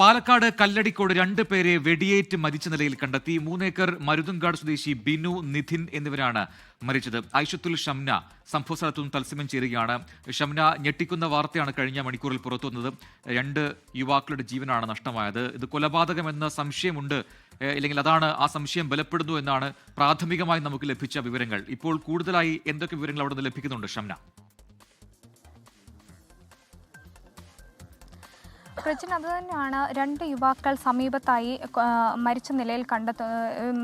പാലക്കാട് കല്ലടിക്കോട് രണ്ട് പേരെ വെടിയേറ്റ് മരിച്ച നിലയിൽ കണ്ടെത്തി. മൂന്നേക്കർ മരുതുങ്കാട് സ്വദേശി ബിനു നിധിൻ എന്നിവരാണ് മരിച്ചത്. ഐഷത്തുൽ ഷംന സംഭവ സ്ഥലത്തുനിന്ന് തത്സമയം ചേരുകയാണ്. ഷംന ഞെട്ടിക്കുന്ന വാർത്തയാണ് കഴിഞ്ഞ മണിക്കൂറിൽ പുറത്തുവന്നത് രണ്ട് യുവാക്കളുടെ ജീവനാണ് നഷ്ടമായത്. ഇത് കൊലപാതകമെന്ന സംശയമുണ്ട്. ഇല്ലെങ്കിൽ അതാണ് ആ സംശയം ബലപ്പെടുന്നു എന്നാണ് പ്രാഥമികമായി നമുക്ക് ലഭിച്ച വിവരങ്ങൾ. ഇപ്പോൾ കൂടുതലായി എന്തൊക്കെ വിവരങ്ങൾ അവിടെ നിന്ന് ലഭിക്കുന്നുണ്ട് ഷംന? പ്രജിൻ അത് തന്നെയാണ് രണ്ട് യുവാക്കൾ സമീപത്തായി മരിച്ച നിലയിൽ കണ്ടെത്തു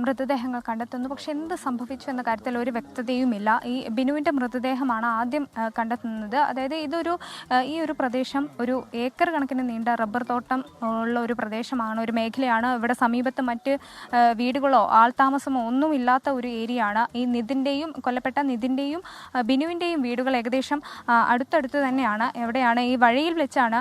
മൃതദേഹങ്ങൾ കണ്ടെത്തുന്നു പക്ഷെ എന്ത് സംഭവിച്ചു എന്ന കാര്യത്തിൽ ഒരു വ്യക്തതയുമില്ല. ഈ ബിനുവിന്റെ മൃതദേഹമാണ് ആദ്യം കണ്ടെത്തുന്നത്. അതായത് ഇതൊരു ഈ ഒരു പ്രദേശം ഒരു ഏക്കർ കണക്കിന് നീണ്ട റബ്ബർ തോട്ടം ഉള്ള ഒരു പ്രദേശമാണ്. ഒരു മേഖലയാണ്. ഇവിടെ സമീപത്ത് മറ്റ് വീടുകളോ ആൾതാമസമോ ഒന്നുമില്ലാത്ത ഒരു ഏരിയയാണ്. ഈ നിതിന്റെയും കൊല്ലപ്പെട്ട നിതിന്റെയും ബിനുവിന്റെയും വീടുകൾ ഏകദേശം അടുത്തടുത്ത് തന്നെയാണ്. എവിടെയാണ്? ഈ വഴിയിൽ വെച്ചാണ്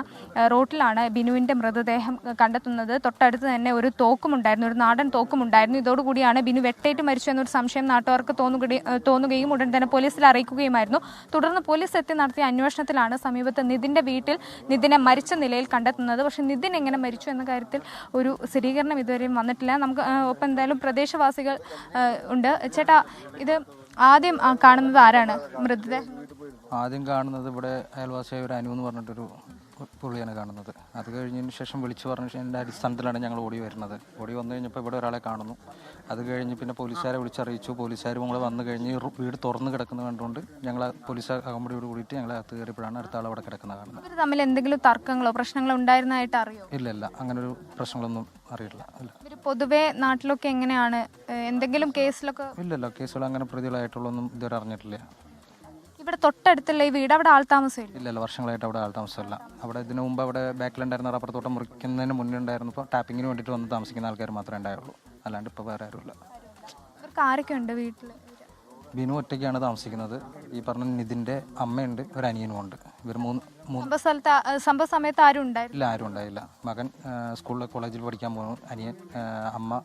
റോട്ടിലാണ് ബിനുവിന്റെ മൃതദേഹം കണ്ടെത്തുന്നത്. തൊട്ടടുത്ത് തന്നെ ഒരു തോക്കുമുണ്ടായിരുന്നു ഒരു നാടൻ തോക്കുമുണ്ടായിരുന്നു ഇതോടുകൂടിയാണ് ബിനു വെട്ടേറ്റ് മരിച്ചു എന്നൊരു സംശയം നാട്ടുകാർക്ക് തോന്നുകയും തോന്നുകയും ഉടൻ തന്നെ പോലീസിൽ അറിയിക്കുകയുമായിരുന്നു. തുടർന്ന് പോലീസ് എത്തി നടത്തിയ അന്വേഷണത്തിലാണ് സമീപത്ത് നിതിന്റെ വീട്ടിൽ നിതിനെ മരിച്ച നിലയിൽ കണ്ടെത്തുന്നത്. പക്ഷേ നിതിൻ എങ്ങനെ മരിച്ചു എന്ന കാര്യത്തിൽ ഒരു സ്ഥിരീകരണം ഇതുവരെയും വന്നിട്ടില്ല. നമുക്ക് ഒപ്പം എന്തായാലും പ്രദേശവാസികൾ ഉണ്ട്. ചേട്ടാ ഇത് ആദ്യം കാണുന്നത് ആരാണ്? മൃതദേഹം. ആദ്യം കാണുന്നത് ഇവിടെ അയൽവാസിയായ ഒരു അനു എന്ന് പറഞ്ഞിട്ടൊരു പുള്ളിയാണ് കാണുന്നത്. അത് കഴിഞ്ഞതിന് ശേഷം വിളിച്ചു പറഞ്ഞ എന്റെ അടിസ്ഥാനത്തിലാണ് ഞങ്ങൾ ഓടി വരുന്നത്. ഓടി വന്നു കഴിഞ്ഞപ്പോൾ ഇവിടെ ഒരാളെ കാണുന്നു. അത് കഴിഞ്ഞ് പിന്നെ പോലീസുകാരെ വിളിച്ചറിയിച്ചു. പോലീസുകാർ നമ്മൾ വന്നു കഴിഞ്ഞ് വീട് തുറന്ന് കിടക്കുന്നത് കണ്ടുകൊണ്ട് ഞങ്ങൾ പോലീസ് അകമ്പടിയോട് കൂടിയിട്ട് ഞങ്ങൾ അകത്ത് കയറിയപ്പോഴാണ് അടുത്ത ആൾ അവിടെ കിടക്കുന്നത് കാണുന്നത്. തമ്മിൽ എന്തെങ്കിലും തർക്കങ്ങളോ പ്രശ്നങ്ങളോ ഉണ്ടായിരുന്നതായിട്ട് അറിയോ? ഇല്ല ഇല്ല. അങ്ങനെ ഒരു പ്രശ്നങ്ങളൊന്നും അറിയില്ല. പൊതുവെ നാട്ടിലൊക്കെ എങ്ങനെയാണ്? എന്തെങ്കിലും കേസിലൊക്കെ ഇല്ലല്ലോ കേസുകൾ അങ്ങനെ പ്രതികളായിട്ടുള്ളൊന്നും ഇതുവരെ അറിഞ്ഞിട്ടില്ല. ഇവിടെ തൊട്ടടുത്തുള്ള ഈ വീട് അവിടെ ആൾ താമസമില്ല? ഇല്ലല്ല വർഷങ്ങളായിട്ട് അവിടെ ആൾ താമസമില്ല. അവിടെ ഇതിനു മുമ്പ് അവിടെ ബാക്കിലുണ്ടായിരുന്ന റബ്ബർ തോട്ടം മുറിക്കുന്നതിന് മുന്നേ ഉണ്ടായിരുന്നു. ഉണ്ടായിരുന്നപ്പോൾ ടാപ്പിങ്ങിന് വേണ്ടിയിട്ട് വന്ന് താമസിക്കുന്ന ആൾക്കാർ മാത്രമേ ഉണ്ടായുള്ളൂ. അല്ലാണ്ട് ഇപ്പോൾ വേറെ ആരുമില്ല. ഇവർക്ക് ആരൊക്കെ ഉണ്ട് വീട്ടിൽ ബിനു ഒറ്റയ്ക്കാണ് താമസിക്കുന്നത്. ഈ പറഞ്ഞ നിതിന്റെ അമ്മയുണ്ട് ഒരു അനിയനും ഉണ്ട്. ഇവർ മൂന്ന് സംഭവ സ്ഥലത്ത് സംഭവ സമയത്ത് ആരും ഉണ്ടായില്ല? ഇല്ല ആരും ഉണ്ടായില്ല. മകൻ സ്കൂളിൽ കോളേജിൽ പഠിക്കാൻ പോകുന്നു. അനിയൻ അമ്മ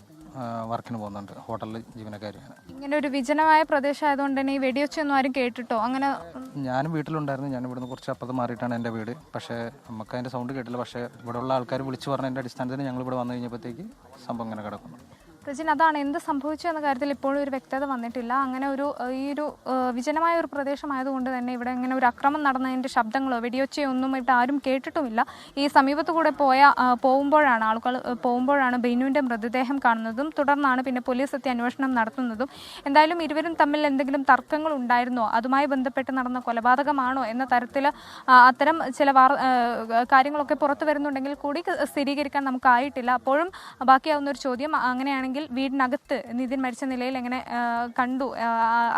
വർക്കിന് പോകുന്നുണ്ട്. ഹോട്ടലിൽ ജീവനക്കാരിയാണ്. ഇങ്ങനെ ഒരു വിജനമായ പ്രദേശമായതുകൊണ്ട് തന്നെ ഈ വെടിവെച്ചൊന്നും ആരും കേട്ടിട്ടോ? അങ്ങനെ ഞാനും വീട്ടിലുണ്ടായിരുന്നു. ഞാൻ ഇവിടുന്ന് കുറച്ച് അപ്പുറത്ത് മാറിയിട്ടാണ് എന്റെ വീട്. പക്ഷേ നമുക്ക് അതിന്റെ സൗണ്ട് കേട്ടില്ല. പക്ഷേ ഇവിടെയുള്ള ആൾക്കാർ വിളിച്ചു പറഞ്ഞതിന്റെ അടിസ്ഥാനത്തിൽ ഞങ്ങൾ ഇവിടെ വന്നു കഴിഞ്ഞപ്പോഴത്തേക്ക് സംഭവം ഇങ്ങനെ കിടക്കുന്നു. പ്രജിൻ അതാണ് എന്ത് സംഭവിച്ചു എന്ന കാര്യത്തിൽ ഇപ്പോഴും ഒരു വ്യക്തത വന്നിട്ടില്ല. അങ്ങനെ ഒരു ഈ ഒരു വിജനമായ ഒരു പ്രദേശമായതുകൊണ്ട് തന്നെ ഇവിടെ ഇങ്ങനെ ഒരു അക്രമം നടന്നതിന്റെ ശബ്ദങ്ങളോ വെടിയൊച്ചയോ ഒന്നും ഇവിടെ ആരും കേട്ടിട്ടുമില്ല. ഈ സമീപത്ത് കൂടെ പോയ പോകുമ്പോഴാണ് ആളുകൾ പോകുമ്പോഴാണ് ബെയിനുവിന്റെ മൃതദേഹം കാണുന്നതും തുടർന്നാണ് പിന്നെ പോലീസ് എത്തി അന്വേഷണം നടത്തുന്നതും. എന്തായാലും ഇരുവരും തമ്മിൽ എന്തെങ്കിലും തർക്കങ്ങൾ ഉണ്ടായിരുന്നോ? അതുമായി ബന്ധപ്പെട്ട് നടന്ന കൊലപാതകമാണോ എന്ന തരത്തിൽ അത്തരം ചില വാർ കാര്യങ്ങളൊക്കെ പുറത്തു വരുന്നുണ്ടെങ്കിൽ കൂടി സ്ഥിരീകരിക്കാൻ നമുക്കായിട്ടില്ല. അപ്പോഴും ബാക്കിയാവുന്ന ഒരു ചോദ്യം അങ്ങനെയാണെങ്കിൽ വീടിനകത്ത് നിതിൻ മരിച്ച നിലയിൽ എങ്ങനെ കണ്ടു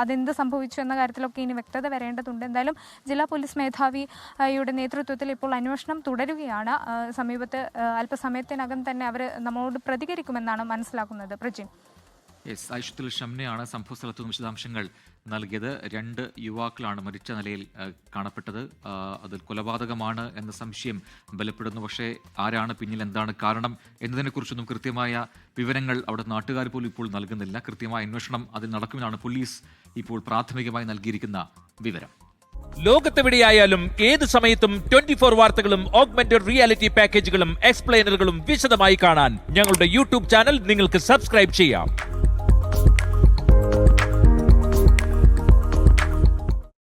അതെന്ത് സംഭവിച്ചു എന്ന കാര്യത്തിലൊക്കെ ഇനി വ്യക്തത വരേണ്ടതുണ്ട്. എന്തായാലും ജില്ലാ പോലീസ് മേധാവിയുടെ നേതൃത്വത്തിൽ ഇപ്പോൾ അന്വേഷണം തുടരുകയാണ്. സമീപത്ത് അല്പസമയത്തിനകം തന്നെ അവർ നമ്മളോട് പ്രതികരിക്കുമെന്നാണ് മനസ്സിലാക്കുന്നത്. പ്രജിൻ. യെസ് ഐഷത്തുൽ ഷംനയാണ് സംഭവ സ്ഥലത്തു നിന്ന് വിശദാംശങ്ങൾ നൽകിയത്. രണ്ട് യുവാക്കളാണ് മരിച്ച നിലയിൽ കാണപ്പെട്ടത്. അതിൽ കൊലപാതകമാണ് എന്ന സംശയം ബലപ്പെടുന്നു. പക്ഷേ ആരാണ് പിന്നിൽ? എന്താണ് കാരണം? എന്നതിനെക്കുറിച്ചൊന്നും കൃത്യമായ വിവരങ്ങൾ അവിടെ നാട്ടുകാർ പോലും ഇപ്പോൾ നൽകുന്നില്ല. കൃത്യമായ അന്വേഷണം അതിൽ നടക്കുമെന്നാണ് പോലീസ് ഇപ്പോൾ പ്രാഥമികമായി നൽകിയിരിക്കുന്ന വിവരം. ലോകത്തെവിടെയായാലും ഏത് സമയത്തും ട്വന്റി ഫോർ വാർത്തകളും ഓഗ്മെന്റഡ് റിയാലിറ്റി പാക്കേജുകളും എക്സ്പ്ലെയിനറുകളും വിശദമായി കാണാൻ ഞങ്ങളുടെ യൂട്യൂബ് ചാനൽ നിങ്ങൾക്ക് സബ്സ്ക്രൈബ് ചെയ്യാം.